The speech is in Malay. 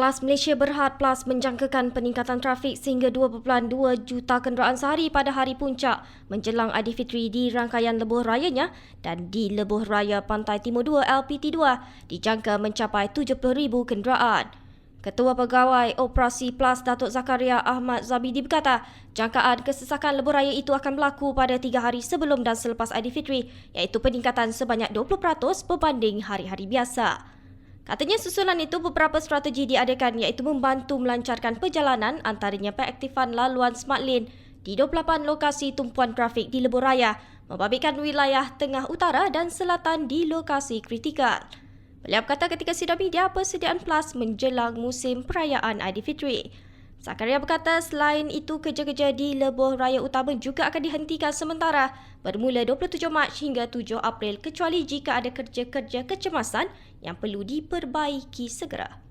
Plus Malaysia Berhad Plus menjangkakan peningkatan trafik sehingga 2.2 juta kenderaan sehari pada hari puncak menjelang Aidilfitri di rangkaian lebuh rayanya dan di lebuh raya Pantai Timur 2 LPT2 dijangka mencapai 70,000 kenderaan. Ketua Pegawai Operasi Plus Datuk Zakaria Ahmad Zabidi berkata, jangkaan kesesakan lebuh raya itu akan berlaku pada tiga hari sebelum dan selepas Aidilfitri iaitu peningkatan sebanyak 20% berbanding hari-hari biasa. Katanya susulan itu beberapa strategi diadakan iaitu membantu melancarkan perjalanan antaranya pengaktifan laluan smart lane di 28 lokasi tumpuan trafik di lebuh raya, membabitkan wilayah tengah utara dan selatan di lokasi kritikal. Beliau berkata ketika sidang media persediaan PLUS menjelang musim perayaan Aidilfitri. Zakaria berkata selain itu kerja-kerja di lebuh raya utama juga akan dihentikan sementara bermula 27 Mac hingga 7 April kecuali jika ada kerja-kerja kecemasan yang perlu diperbaiki segera.